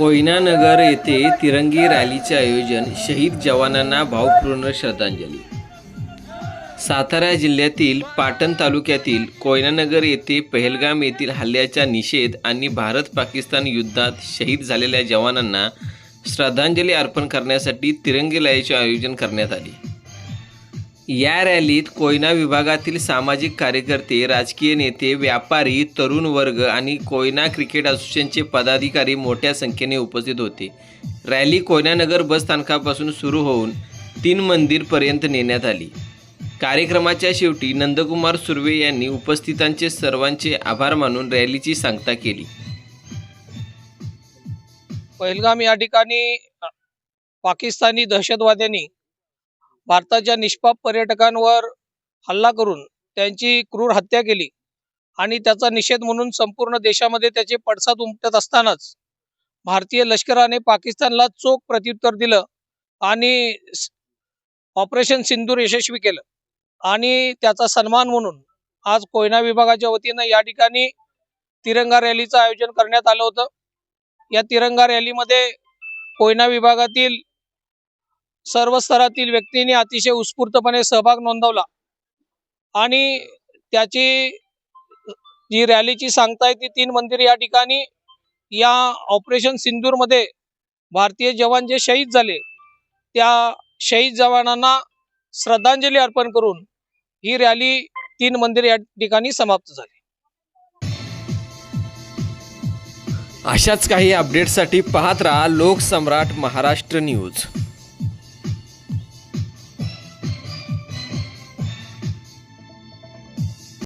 कोयनानगर येथे तिरंगी रॅलीचे आयोजन शहीद जवानांना भावपूर्ण श्रद्धांजली. सातारा जिल्ह्यातील पाटण तालुक्यातील कोयनानगर येथे पहलगाम येथील हल्ल्याचा निषेध आणि भारत पाकिस्तान युद्धात शहीद झालेल्या जवानांना श्रद्धांजली अर्पण करण्यासाठी तिरंगी लयाचे आयोजन करण्यात आले. या रॅलीत कोयना विभागातील सामाजिक कार्यकर्ते राजकीय नेते व्यापारी तरुण वर्ग आणि कोयना क्रिकेट असोसिएशनचे पदाधिकारी मोठ्या संख्येने उपस्थित होते. रॅली कोयनानगर बस स्थानकापासून सुरू होऊन तीन मंदिरपर्यंत नेण्यात आली. कार्यक्रमाच्या शेवटी नंदकुमार सुर्वे यांनी उपस्थितांचे सर्वांचे आभार मानून रॅलीची सांगता केली. पहिलगाम या ठिकाणी पाकिस्तानी दहशतवाद्यांनी भारताच्या निष्पाप पर्यटकांवर हल्ला करून त्यांची क्रूर हत्या केली. आणि त्याचा निषेध म्हणून संपूर्ण देशामध्ये त्याचे पडसाद उमटत असतानाच भारतीय लष्कराने पाकिस्तानला चोख प्रत्युत्तर दिलं आणि ऑपरेशन सिंदूर यशस्वी केलं. आणि त्याचा सन्मान म्हणून आज कोयना विभागाच्या वतीनं या ठिकाणी तिरंगा रॅलीचं आयोजन करण्यात आलं होतं. या तिरंगा रॅलीमध्ये कोयना विभागातील सर्व स्तरातील व्यक्तींनी अतिशय उत्स्फूर्तपणे सहभाग नोंदवला. आणि त्याची जी रॅलीची सांगता ती तीन मंदिर या ठिकाणी या ऑपरेशन सिंदूरमध्ये भारतीय जवान जे शहीद झाले त्या शहीद जवानांना श्रद्धांजली अर्पण करून ही रॅली तीन मंदिर या ठिकाणी समाप्त झाली. अशाच काही अपडेट्ससाठी पाहत राहा लोकसम्राट महाराष्ट्र न्यूज.